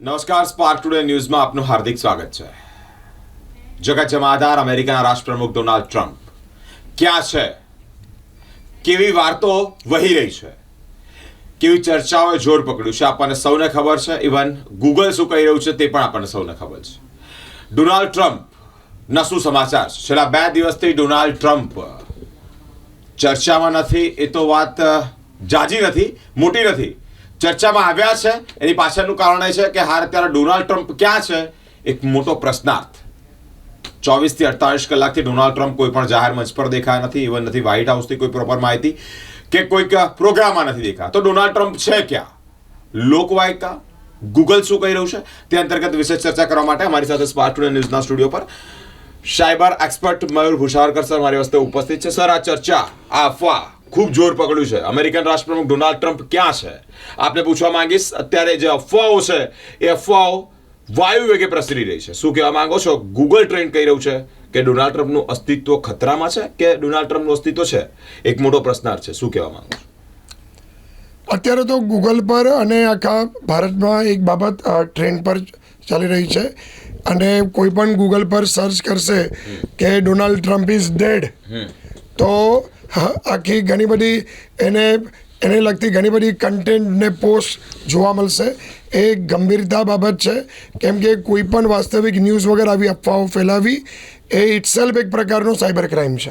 નમસ્કાર, spark today ન્યૂઝમાં આપનું હાર્દિક સ્વાગત છે. જગત જમાદાર અમેરિકાના રાષ્ટ્રપ્રમુખ ડોનાલ્ડ ટ્રમ્પ. ક્યાં છે? કેવી વાર્તો વહી રહી છે? કેવી ચર્ચાઓએ જોર પકડ્યું છે? આપણને સૌને ખબર છે, ઇવન ગૂગલ શું કહી રહ્યું છે તે પણ આપણને સૌને ખબર છે. ડોનાલ્ડ ટ્રમ્પ, ના શું સમાચાર છેલ્લા બે દિવસથી ડોનાલ્ડ ટ્રમ્પ ચર્ચામાં નથી, એ તો વાત જાજી નથી, મોટી નથી. ચર્ચામાં આવ્યા છે. એની પાછળનું કારણ એ છે કે હાલ અત્યારે ડોનાલ્ડ ટ્રમ્પ ક્યાં છે? એક મોટો પ્રશ્નાર્થ. ચોવીસથી અડતાળીસ કલાકથી ડોનાલ્ડ ટ્રમ્પ કોઈ પણ જાહેર મંચ પર દેખાયા નથી, ઇવન નથી, વ્હાઇટ હાઉસથી કોઈ પ્રોપર માહિતી કે કોઈક પ્રોગ્રામમાં નથી દેખાયા. તો ડોનાલ્ડ ટ્રમ્પ છે ક્યાં? લોકવાયકા? ગૂગલ શું કહી રહ્યું છે? તે અંતર્ગત વિશેષ ચર્ચા કરવા માટે અમારી સાથે સ્પાર્ક ટુડે ન્યૂઝના સ્ટુડિયો પર cyber expert Mayur Bhusharkar sir મારી વસ્તે ઉપસ્થિત છે. સર, આ ચર્ચા, આ અફવા ખૂબ જોર પકડ્યું છે. અમેરિકન રાષ્ટ્રપ્રમુખ ડોનાલ્ડ ટ્રમ્પ ક્યાં છે? આપને પૂછવા માંગીશ અત્યારે જે અફવાઓ છે એ અફવાઓ વાયુ વેગે પ્રસરી રહી છે. શું કહેવા માંગો છો? ગૂગલ ટ્રેન્ડ કહી રહ્યું છે કે ડોનાલ્ડ ટ્રમ્પનું અસ્તિત્વ ખતરામાં છે કે ડોનાલ્ડ ટ્રમ્પનું અસ્તિત્વ છે? એક મોટો પ્રશ્નાર્થ છે. શું કહેવા માંગો છો? અત્યારે તો ગૂગલ પર અને આખા ભારતમાં એક બાબત ટ્રેન્ડ પર ચાલી રહી છે. અને કોઈ પણ ગૂગલ પર સર્ચ કરશે કે ડોનાલ્ડ ટ્રમ્પ ઇઝ ડેડ તો આખી ઘણી બધી એને એને લગતી ઘણી બધી કન્ટેન્ટને પોસ્ટ જોવા મળશે. એ ગંભીરતા બાબત છે. કેમ કે કોઈ પણ વાસ્તવિક ન્યૂઝ વગર આવી અફવાઓ ફેલાવી એ ઇટસેલ્ફ એક પ્રકારનો સાયબર ક્રાઇમ છે.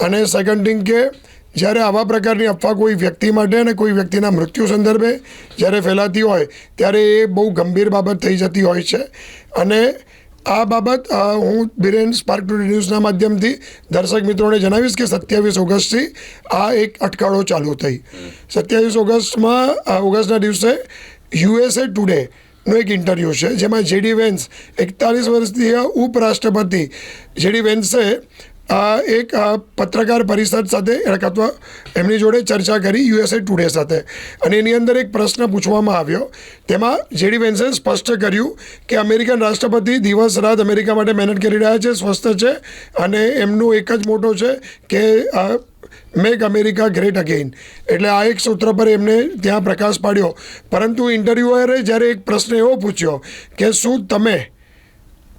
અને સેકન્ડ થિંગ કે જ્યારે આવા પ્રકારની અફવા કોઈ વ્યક્તિ માટે અને કોઈ વ્યક્તિના મૃત્યુ સંદર્ભે જ્યારે ફેલાતી હોય ત્યારે એ બહુ ગંભીર બાબત થઈ જતી હોય છે. અને આ બાબત હું બિરેન સ્પાર્ક ટુ ન્યૂઝના માધ્યમથી દર્શક મિત્રોને જણાવીશ કે સત્યાવીસ ઓગસ્ટથી આ એક અટકાળો ચાલુ થઈ. સત્યાવીસ ઓગસ્ટમાં ઓગસ્ટના દિવસે યુએસએ ટુડે નો એક ઇન્ટરવ્યૂ છે, જેમાં જેડી વેન્સ એકતાલીસ વર્ષીય ઉપરાષ્ટ્રપતિ જેડી વેન્સે આ એક પત્રકાર પરિષદ સાથે અથવા એમની જોડે ચર્ચા કરી યુએસએ ટુડે સાથે. અને એની અંદર એક પ્રશ્ન પૂછવામાં આવ્યો. તેમાં જેડી વેન્સે સ્પષ્ટ કર્યું કે અમેરિકન રાષ્ટ્રપતિ દિવસ રાત અમેરિકા માટે મહેનત કરી રહ્યા છે, સ્વસ્થ છે અને એમનું એક જ મોટો છે કે મેક અમેરિકા ગ્રેટ અગેઇન. એટલે આ એક સૂત્ર પર એમને ત્યાં પ્રકાશ પાડ્યો. પરંતુ ઇન્ટરવ્યુઅરે જ્યારે એક પ્રશ્ન એવો પૂછ્યો કે શું તમે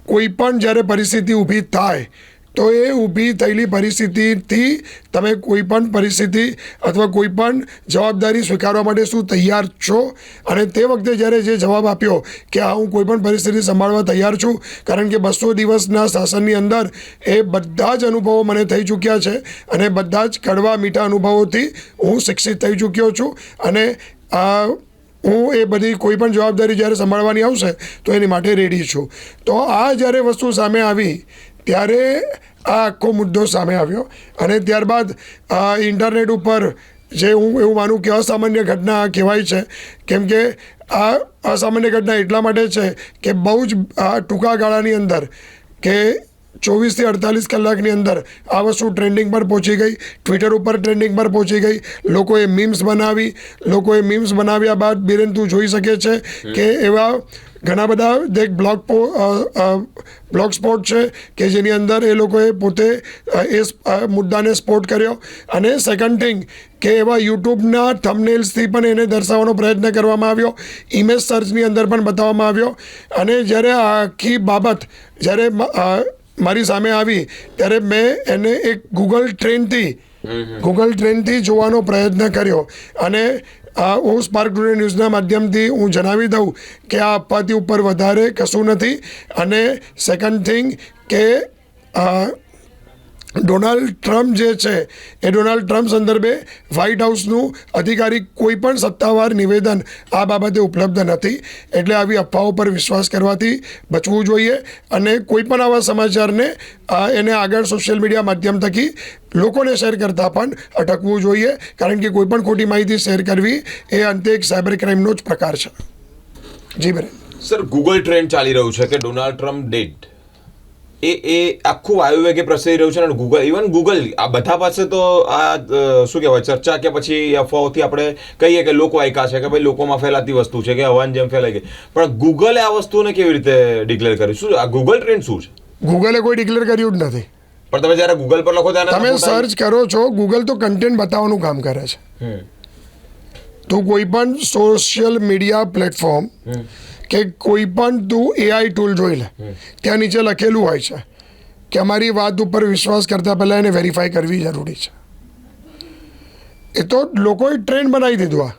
કોઈ પણ જ્યારે પરિસ્થિતિ ઊભી થાય તો એ ઊભી થયેલી પરિસ્થિતિથી તમે કોઈ પણ પરિસ્થિતિ અથવા કોઈ પણ જવાબદારી સ્વીકારવા માટે શું તૈયાર છો? અને તે વખતે જ્યારે જે જવાબ આપ્યો કે હા હું કોઈ પણ પરિસ્થિતિ સંભાળવા તૈયાર છું, કારણ કે બસો દિવસના શાસનની અંદર એ બધા જ અનુભવો મને થઈ ચૂક્યા છે અને બધા જ કડવા મીઠા અનુભવોથી હું શિક્ષિત થઈ ચૂક્યો છું અને આ હું એ બધી કોઈ પણ જવાબદારી જ્યારે સંભાળવાની આવશે તો એની માટે રેડી છું. તો આ જ્યારે વસ્તુ સામે આવી ત્યારે આ આખો મુદ્દો સામે આવ્યો અને ત્યારબાદ આ ઇન્ટરનેટ ઉપર જે હું એવું માનું કે અસામાન્ય ઘટના કહેવાય છે કેમ કે આ અસામાન્ય ઘટના એટલા માટે છે કે બહુ જ આ ટૂંકા ગાળાની અંદર કે ચોવીસથી અડતાલીસ કલાકની અંદર આ વસ્તુ ટ્રેન્ડિંગ પર પહોંચી ગઈ ટ્વિટર ઉપર ટ્રેન્ડિંગ પર પહોંચી ગઈ લોકોએ મીમ્સ બનાવી લોકોએ મીમ્સ બનાવ્યા બાદ બિરેન તું જોઈ શકે છે કે એવા ઘણા બધા એક બ્લોગ પો બ્લોગ સ્પોટ છે કે જેની અંદર એ લોકોએ પોતે એ મુદ્દાને સ્પોટ કર્યો. અને સેકન્ડ થિંગ કે એવા યુટ્યુબના થમનેલ્સથી પણ એને દર્શાવવાનો પ્રયત્ન કરવામાં આવ્યો. ઇમેજ સર્ચની અંદર પણ બતાવવામાં આવ્યો. અને જ્યારે આખી બાબત જ્યારે મારી સામે આવી ત્યારે મેં એને એક ગૂગલ ટ્રેનથી ગૂગલ ટ્રેનથી જોવાનો પ્રયત્ન કર્યો. અને આ હું સ્પાર્ક ટુડે ન્યૂઝના માધ્યમથી હું જણાવી દઉં કે આ અપાતી ઉપર વધારે કશું નથી અને સેકન્ડ થિંગ કે ડોનાલ્ડ ટ્રમ્પ જે છે, એ ડોનાલ્ડ ટ્રમ્પ સંદર્ભે વ્હાઇટ હાઉસનું અધિકારી કોઈ પણ સત્તાવાર નિવેદન આ બાબતે ઉપલબ્ધ નથી. એટલે આવી અફવાઓ પર વિશ્વાસ કરવાથી બચવું જોઈએ અને કોઈ પણ આવા સમાચારને એને આગળ સોશિયલ મીડિયા માધ્યમ થકી લોકોને શેર કરતાં પણ અટકવું જોઈએ. કારણ કે કોઈ પણ ખોટી માહિતી શેર કરવી એ અંતે એક સાયબર ક્રાઇમનો જ પ્રકાર છે. જી બરાબર સર ગૂગલ ટ્રેન્ડ ચાલી રહ્યું છે કે ડોનાલ્ડ ટ્રમ્પ ડેડ એ એ આખું વાયુ વેગે પ્રસરી રહ્યું છે અને ગૂગલ ઇવન ગૂગલ આ બધા પાસે તો આ શું કહેવાય ચર્ચા કે પછી અફવાઓથી આપણે કહીએ કે લોકવાયકા છે કે ભાઈ લોકોમાં ફેલાતી વસ્તુ છે કે હવાન જેમ ફેલાઈ ગઈ. પણ ગૂગલે આ વસ્તુને કેવી રીતે ડિક્લેર કરી શું આ ગૂગલ ટ્રેન્ડ શું છે? ગૂગલે કોઈ ડિક્લેર કર્યું જ નથી. પણ તમે જ્યારે ગૂગલ પર લખો ત્યારે તમે સર્ચ કરો છો ગૂગલ તો કન્ટેન્ટ બતાવવાનું કામ કરે છે. તો કોઈ પણ સોશિયલ મીડિયા પ્લેટફોર્મ કે કોઈ પણ તું એઆઈ ટૂલ જોઈ લે. ત્યાં નીચે લખેલું હોય છે કે અમારી વાત ઉપર વિશ્વાસ કરતાં પહેલાં એને વેરીફાઈ કરવી જરૂરી છે. એ તો લોકોએ ટ્રેન્ડ બનાવી દીધું આ.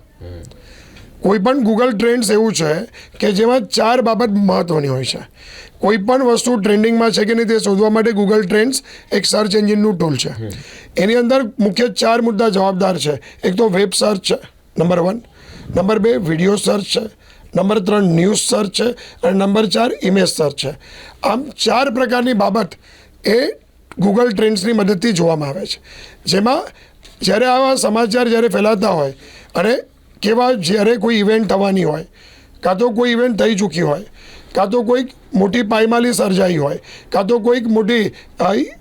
કોઈ પણ ગૂગલ ટ્રેન્ડ્સ એવું છે કે જેમાં ચાર બાબત મહત્ત્વની હોય છે. કોઈ પણ વસ્તુ ટ્રેન્ડિંગમાં છે કે નહીં તે શોધવા માટે ગૂગલ ટ્રેન્ડ્સ એક સર્ચ એન્જિનનું ટૂલ છે. એની અંદર મુખ્ય ચાર મુદ્દા જવાબદાર છે. એક તો વેબ સર્ચ છે નંબર વન નંબર બે વીડિયો સર્ચ છે. નંબર ત્રણ ન્યૂઝ સર્ચ છે અને નંબર ચાર ઇમેજ સર્ચ છે. આમ ચાર પ્રકારની બાબત એ ગૂગલ ટ્રેન્ડ્સની મદદથી જોવામાં આવે છે. જેમાં જ્યારે આવા સમાચાર જ્યારે ફેલાતા હોય અને કેવા જ્યારે કોઈ ઇવેન્ટ થવાની હોય, કાં તો કોઈ ઇવેન્ટ થઈ ચૂકી હોય, કાં તો કોઈક મોટી પાયમાલી સર્જાઈ હોય કાં તો કોઈક મોટી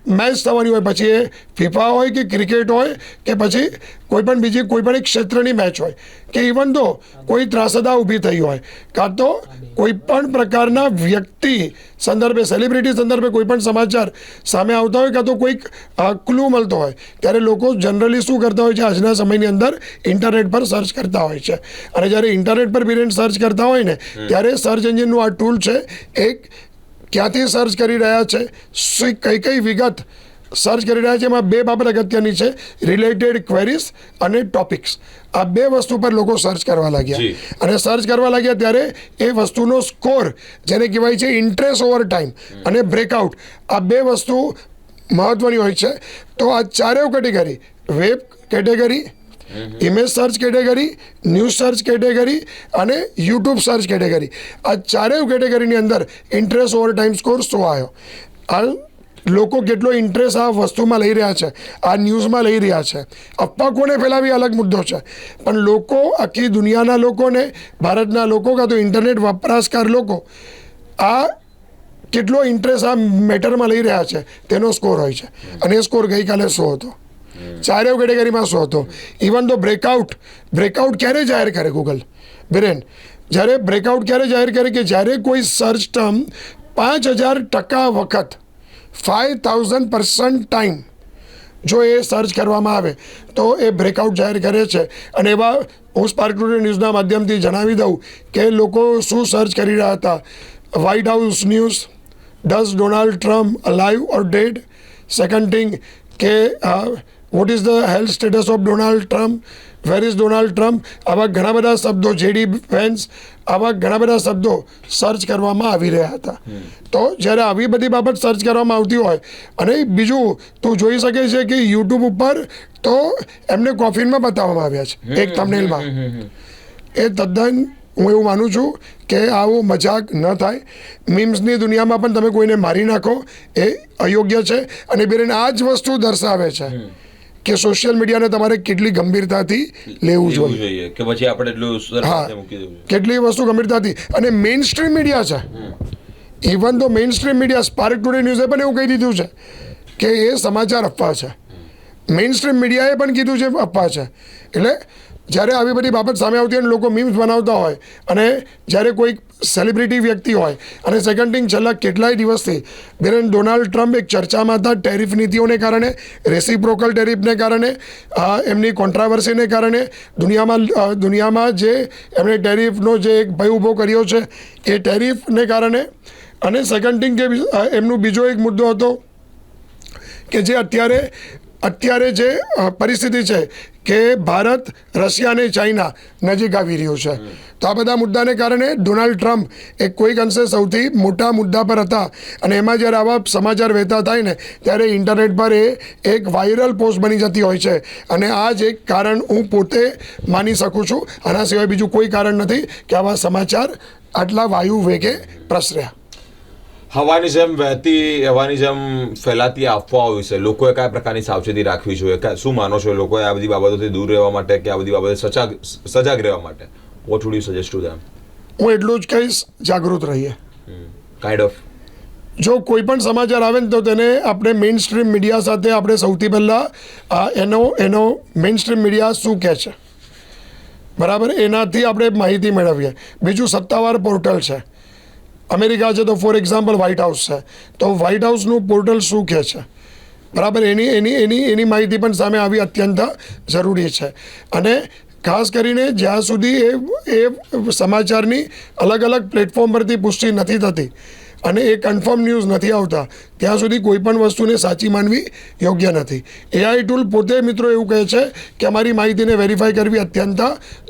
મેચ થવાની હોય પછી એ ફિફા હોય કે ક્રિકેટ હોય કે પછી કોઈ પણ બીજી કોઈ પણ એક ક્ષેત્રની મેચ હોય કે ઇવન તો કોઈ ત્રાસદા ઊભી થઈ હોય કાં તો કોઈ પણ પ્રકારના વ્યક્તિ સંદર્ભે સેલિબ્રિટી સંદર્ભે કોઈ પણ સમાચાર સામે આવતા હોય કાં તો કોઈક ક્લુ મળતો હોય ત્યારે લોકો જનરલી શું કરતા હોય છે? આજના સમયની અંદર ઇન્ટરનેટ પર સર્ચ કરતા હોય છે. અને જ્યારે ઇન્ટરનેટ પર બિરેન સર્ચ કરતા હોય ને ત્યારે સર્ચ એન્જિનનું આ ટૂલ છે એક ક્યાંથી સર્ચ કરી રહ્યા છે? શું કઈ કઈ વિગત સર્ચ કરી રહ્યા છે? એમાં બે બાબત અગત્યની છે. રિલેટેડ ક્વેરીઝ અને ટોપિક્સ. આ બે વસ્તુ પર લોકો સર્ચ કરવા લાગ્યા. અને સર્ચ કરવા લાગ્યા ત્યારે એ વસ્તુનો સ્કોર જેને કહેવાય છે ઇન્ટરેસ્ટ ઓવર ટાઈમ અને બ્રેકઆઉટ આ બે વસ્તુ મહત્વની હોય છે. તો આ ચારેવ category web category image search category news search category અને યુટ્યુબ સર્ચ કેટેગરી આ ચારેય કેટેગરીની અંદર ઇન્ટરેસ્ટ ઓવર ટાઈમ સ્કોર શું આવ્યો? આ લોકો કેટલો ઇન્ટરેસ્ટ આ વસ્તુમાં લઈ રહ્યા છે, આ ન્યૂઝમાં લઈ રહ્યા છે. અફવા કોને ફેલાવી, અલગ મુદ્દો છે. પણ લોકો, આખી દુનિયાના લોકોને, ભારતના લોકો કાં તો ઇન્ટરનેટ વપરાશકાર લોકો, આ કેટલો ઇન્ટરેસ્ટ આ મેટરમાં લઈ રહ્યા છે, તેનો સ્કોર હોય છે. અને એ સ્કોર ગઈકાલે શું હતો? ચારેય કેટેગરીમાં શો હતો. ઇવન તો બ્રેકઆઉટ બ્રેકઆઉટ ક્યારે જાહેર કરે ગૂગલ બિરેન જ્યારે બ્રેકઆઉટ ક્યારે જાહેર કરે કે જ્યારે કોઈ સર્ચ ટર્મ પાંચ હજાર ટકા વખત ફાઇવ થાઉઝન્ડ પર્સન્ટ ટાઈમ જો એ સર્ચ કરવામાં આવે, તો એ બ્રેકઆઉટ જાહેર કરે છે. અને એવા હું સ્પાર્ક ન્યૂઝના માધ્યમથી જણાવી દઉં કે લોકો શું સર્ચ કરી રહ્યા હતા? White house news does Donald Trump live or dead second thing કે what is the health status of Donald Trump where is Donald Trump આવા ઘણા બધા શબ્દો જેડી વેન્સ આવા ઘણા બધા શબ્દો સર્ચ કરવામાં આવી રહ્યા હતા. તો જ્યારે આવી બધી બાબત સર્ચ કરવામાં આવતી હોય અને બીજું તું જોઈ શકે છે કે યુટ્યુબ ઉપર તો એમને કોફિનમાં બતાવવામાં આવ્યા છે એક તમનેલમાં એ તદ્દન હું એવું માનું છું કે આવો મજાક ન થાય. મીમ્સની દુનિયામાં પણ તમે કોઈને મારી નાખો એ અયોગ્ય છે અને બેન આ જ વસ્તુ દર્શાવે છે. કે સોશિયલ મીડિયાને તમારે કેટલી ગંભીરતાથી લેવું જોઈએ? કે પછી આપણે એટલું હા. કેટલી વસ્તુ ગંભીરતાથી. અને મેઇન સ્ટ્રીમ મીડિયા છે. ઇવન તો mainstream media Spark Today ન્યૂઝે પણ એવું કહી દીધું છે કે એ સમાચાર અફવા છે. મેઇન સ્ટ્રીમ મીડિયાએ પણ કીધું છે અફવા છે. એટલે જ્યારે આવી બધી બાબત સામે આવતી હોય લોકો મીમ્સ બનાવતા હોય અને જ્યારે કોઈક સેલિબ્રિટી વ્યક્તિ હોય, અને સેકન્ડ થિંગ છેલ્લા કેટલાય દિવસથી બેન ડોનાલ્ડ ટ્રમ્પ એક ચર્ચામાં હતા ટેરિફ નીતિઓને કારણે રેસિપ્રોકલ ટેરિફને કારણે એમની કોન્ટ્રાવર્સીને કારણે દુનિયામાં દુનિયામાં જે એમણે ટેરિફનો જે એક ભય ઊભો કર્યો છે, એ ટેરિફને કારણે, અને સેકન્ડ થિંગ કે એમનો બીજો એક મુદ્દો હતો કે જે અત્યારે અત્યારે જે પરિસ્થિતિ છે કે ભારત, રશિયા અને ચાઇના નજીક આવી રહ્યું છે. તો આ બધા મુદ્દાને કારણે ડોનાલ્ડ ટ્રમ્પ એ કોઈક અંશે સૌથી મોટા મુદ્દા પર હતા. અને એમાં જ્યારે આવા સમાચાર વહેતા થાય ને, ત્યારે ઇન્ટરનેટ પર એ એક વાયરલ પોસ્ટ બની જતી હોય છે. અને આ જ એક કારણ હું પોતે માની શકું છું. આના સિવાય બીજું કોઈ કારણ નથી કે આવા સમાચાર આટલા વાયુ વેગે પ્રસર્યા. હવાની જેમ વહેતી હવાની જેમ ફેલાતી આપવા અફવાઓ વિશે લોકોએ કયા પ્રકારની સાવચેતી રાખવી જોઈએ? શું માનો છો લોકોએ આ બધી બાબતોથી દૂર રહેવા માટે કે આ બધી બાબતે સજાગ સજાગ રહેવા માટે? What would you suggest to them હું એટલું જ કહીશ જાગૃત રહીએ. કાઇન્ડ ઓફ જો કોઈ પણ સમાચાર આવે ને તો તેને આપણે મેઇન સ્ટ્રીમ મીડિયા સાથે આપણે સૌથી પહેલાં એનો એનો મેઇન સ્ટ્રીમ મીડિયા શું કહે છે? બરાબર? એનાથી આપણે માહિતી મેળવીએ. બીજું સત્તાવાર પોર્ટલ છે. અમેરિકા છે તો ફોર એક્ઝામ્પલ વ્હાઇટ હાઉસ છે. તો વ્હાઇટ હાઉસનું પોર્ટલ શું કહે છે? બરાબર, એની એની એની એની માહિતી પણ સામે આવી અત્યંત જરૂરી છે. અને ખાસ કરીને જ્યાં સુધી એ એ સમાચારની અલગ અલગ પ્લેટફોર્મ પરથી પુષ્ટિ નથી થતી અને એ કન્ફર્મ ન્યૂઝ નથી આવતા ત્યાં સુધી કોઈ પણ વસ્તુને સાચી માનવી યોગ્ય નથી. એઆઈ ટૂલ પોતે મિત્રો એવું કહે છે કે અમારી માહિતીને વેરીફાઈ કરવી અત્યંત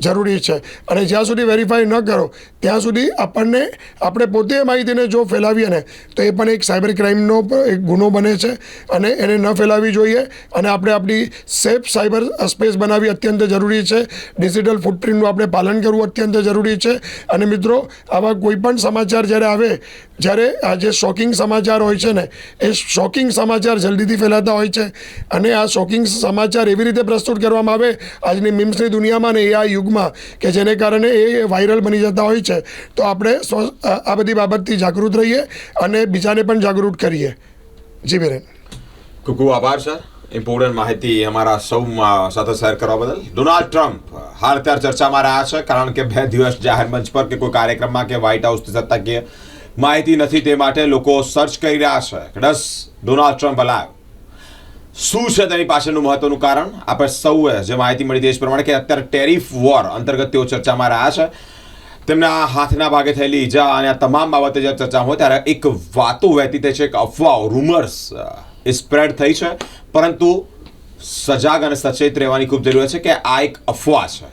જરૂરી છે. અને જ્યાં સુધી વેરીફાઈ ન કરો, ત્યાં સુધી આપણને, આપણે પોતે માહિતીને જો ફેલાવીએ ને, તો એ પણ એક સાયબર ક્રાઇમનો એક ગુનો બને છે અને એને ન ફેલાવવી જોઈએ અને આપણે આપણી સેફ સાયબર સ્પેસ બનાવવી અત્યંત જરૂરી છે. ડિજિટલ ફૂટપ્રિન્ટનું આપણે પાલન કરવું અત્યંત જરૂરી છે. અને મિત્રો, આવા કોઈ પણ સમાચાર જ્યારે આવે, જ્યારે આ જે શોકિંગ સમાચાર હોય છે ને એ શોકિંગ સમાચાર જલ્દીથી ફેલાતા હોય છે. અને આ શોકિંગ સમાચાર એવી રીતે પ્રસ્તુત કરવામાં આવે, આજની મિમ્સની દુનિયામાં ને એ આ યુગમાં, કે જેને કારણે એ વાયરલ બની જતા હોય છે. તો આપણે આ બધી બાબતથી જાગૃત રહીએ અને બીજાને પણ જાગૃત કરીએ. જી બેન. ખૂબ ખૂબ આભાર, સર. ઇમ્પોર્ટન્ટ માહિતી અમારા સૌ સાથે શેર કરવા બદલ. ડોનાલ્ડ ટ્રમ્પ હાલ અત્યારે ચર્ચામાં રહ્યા છે, કારણ કે બે દિવસ જાહેર મંચ પર કે કોઈ કાર્યક્રમમાં કે વ્હાઇટ હાઉસથી સત્તાકીય માહિતી નથી તે માટે લોકો સર્ચ કરી રહ્યા છે ડસ, ડોનાલ્ડ ટ્રમ્પ અલાવ શું છે તેની પાછળનું મહત્વનું કારણ? આપણે સૌએ જે માહિતી મળી દેશ પ્રમાણે કે અત્યારે ટેરિફ વોર અંતર્ગત તેઓ ચર્ચામાં રહ્યા છે. તેમના હાથના ભાગે થયેલી ઈજા અને આ તમામ બાબતે જ્યારે ચર્ચા હોય ત્યારે એક વાતો વહેતી થઈ છે, એક અફવાઓ રૂમર્સ એ સ્પ્રેડ થઈ છે. પરંતુ સજાગ અને સચેત રહેવાની ખૂબ જરૂર છે કે આ એક અફવા છે.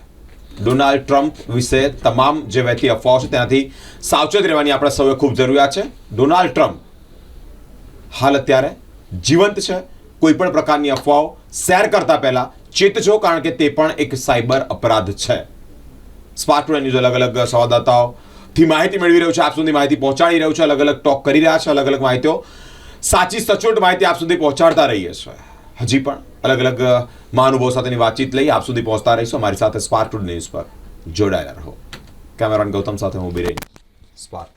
ડોનાલ્ડ ટ્રમ્પ વિશે તમામ જે વહેતી અફવાઓ છે તેનાથી સાવચેત રહેવાની આપણે સૌએ ખૂબ જરૂરિયાત છે. ડોનાલ્ડ ટ્રમ્પ હાલ અત્યારે જીવંત છે. કોઈ પણ પ્રકારની અફવાઓ શેર કરતા પહેલા ચેતજો કારણ કે તે પણ એક સાયબર અપરાધ છે. સ્માર્ટ ન્યૂઝ અલગ અલગ સંવાદદાતાઓથી માહિતી મેળવી રહ્યું છે. આપ સુધી માહિતી પહોંચાડી રહ્યું છે. અલગ અલગ ટોક કરી રહ્યા છે. અલગ અલગ માહિતીઓ સાચી, સચોટ માહિતી આપ સુધી પહોંચાડતા રહીએ છીએ. હજી પણ અલગ અલગ મહાનુભાવો સાથેની વાતચીત લઈ આપ સુધી પહોંચતા રહીશું. અમારી સાથે સ્પાર્ક ન્યૂઝ પર જોડાયેલા રહો. કેમેરાન ગૌતમ સાથે હું બિરેન સ્પાર્ક